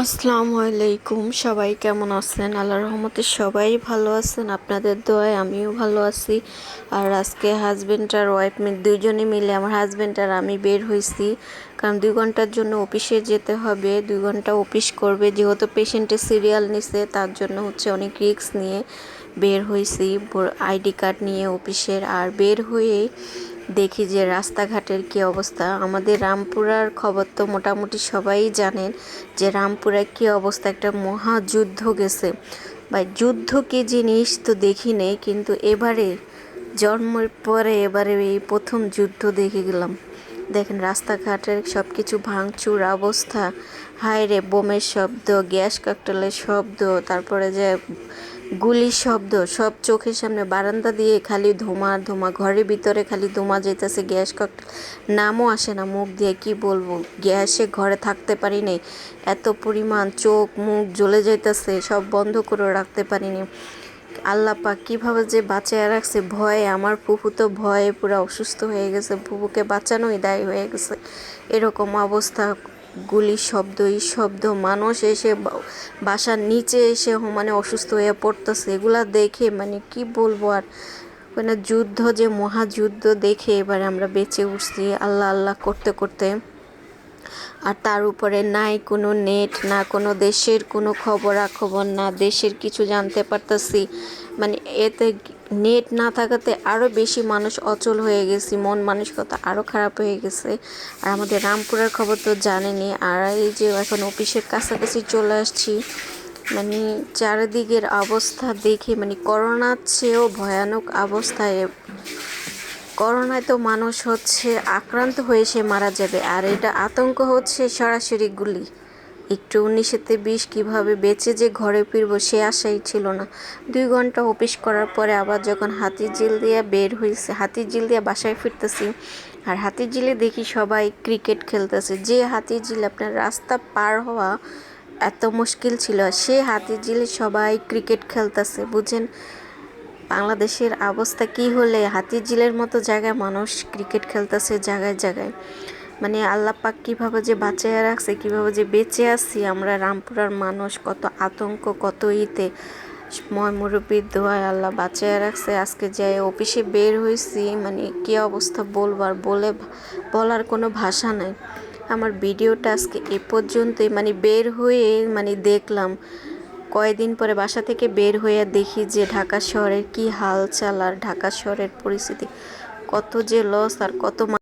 আসসালামু আলাইকুম, সবাই কেমন আছেন? আল্লাহ রহমতে সবাই ভালো আছেন, আপনাদের দোয়ায় আমিও ভালো আছি। আর আজকে হাজব্যান্ড আর ওয়াইফ দুইজনে মিলে আমার হাজব্যান্ড আর আমি বের হয়েছি কারণ দুই ঘণ্টার জন্য অফিসে যেতে হবে, দুই ঘণ্টা অফিস করবে। যেহেতু পেশেন্টের সিরিয়াল নিছে, তার জন্য হচ্ছে অনেক রিস্ক নিয়ে বের হয়েছি আইডি কার্ড নিয়ে অফিসের। আর বের হয়েই দেখি যে রাস্তাঘাটের কি অবস্থা। আমাদের রামপুরার খবর তো মোটামুটি সবাই জানেন যে রামপুরায় কি অবস্থা। একটা মহাযুদ্ধ গেছে। বা যুদ্ধ কি জিনিস তো দেখি নেই, কিন্তু এবারে, জন্মের পরে এবারে এই প্রথম যুদ্ধ দেখে গেলাম। দেখেন, রাস্তাঘাটের সব কিছু ভাঙচুর অবস্থা। হায় রে বোমের শব্দ, গ্যাস কাকটালের শব্দ, তারপরে যে গুলির শব্দ, সব চোখের সামনে বারান্দা দিয়ে খালি ধোঁয়া ধোঁয়া, ঘরের ভিতরে খালি ধোঁয়া যেতেছে গ্যাস ককটেল। নামও আসে না মুখ দিয়ে, কি বলব? গ্যাসে ঘরে থাকতে পারি নাই। এত পরিমাণ চোখ, মুখ জ্বলে যাইতেছে, সব বন্ধ করে রাখতে পারিনি আল্লাহ পাক কীভাবে যে বাঁচিয়ে রাখছে, ভয়ে, আমার ফুফু তো ভয়ে পুরো অসুস্থ হয়ে গেছে, ফুফুকে বাঁচানোই দায়ী হয়ে গেছে। এরকম অবস্থা গুলির শব্দ এই শব্দ। মানুষ এসে বাসার নিচে এসে মানে অসুস্থ হয়ে পড়তেছে। এগুলা দেখে মানে কি বলব আর? মানে যুদ্ধ যে মহাযুদ্ধ দেখে এবারে আমরা বেঁচে উঠছি আল্লাহ আল্লাহ করতে করতে। আর তার উপরে নাই কোনো নেট, না কোনো দেশের কোনো খবরাখবর, না দেশের কিছু জানতে পারতাছি। মানে এতে নেট না থাকাতে আরও বেশি মানুষ অচল হয়ে গেছি, মন মানসিকতা আরও খারাপ হয়ে গেছে। আর আমাদের রামপুরের খবর তো জানেনি আর এই যে এখন অফিসের কাছাকাছি চলে আসছি মানে চারিদিকের অবস্থা দেখে মানে করোনার চেয়েও ভয়ানক অবস্থায়, করোনায় তো মানুষ হচ্ছে আক্রান্ত হয়ে সে মারা যাবে, আর এটা আতঙ্ক হচ্ছে সরাসরি গুলি। একটু উনিশেতে বিশ কীভাবে বেঁচে যে ঘরে ফিরবো সে আশাই ছিল না। দুই ঘণ্টা অফিস করার পরে আবার যখন হাতির জিল দিয়ে বের হয়েছে হাতির জিল দিয়ে বাসায় ফিরতেছি আর হাতির জিলে দেখি সবাই ক্রিকেট খেলতেছে। যে হাতির জিল আপনার রাস্তা পার হওয়া এত মুশকিল ছিল, সে হাতির জিলে সবাই ক্রিকেট খেলতেছে। বুঝেন বাংলাদেশের অবস্থা কি হলে হাতির জিলের মতো জায়গায় মানুষ ক্রিকেট খেলতেছে জায়গায় জায়গায়। মানে আল্লাহ পাক কীভাবে যে বাঁচিয়ে রাখছে, কীভাবে যে বেঁচে আসছি আমরা, রামপুরার মানুষ কত আতঙ্ক, কত ইতে। ময় মুরব্বীর দোয়ায় আল্লাহ বাঁচিয়ে রাখছে। আজকে যে অফিসে বের হয়েছি মানে কী অবস্থা বলবার, বলে বলার কোনো ভাষা নাই। আমার ভিডিওটা আজকে এ পর্যন্তই মানে বের হয়ে মানে দেখলাম। কয়েকদিন পরে বাসা থেকে বের হয়ে দেখি যে ঢাকা শহরের কি হাল চাল আর ঢাকা শহরের পরিস্থিতি। কত যে লস আর কত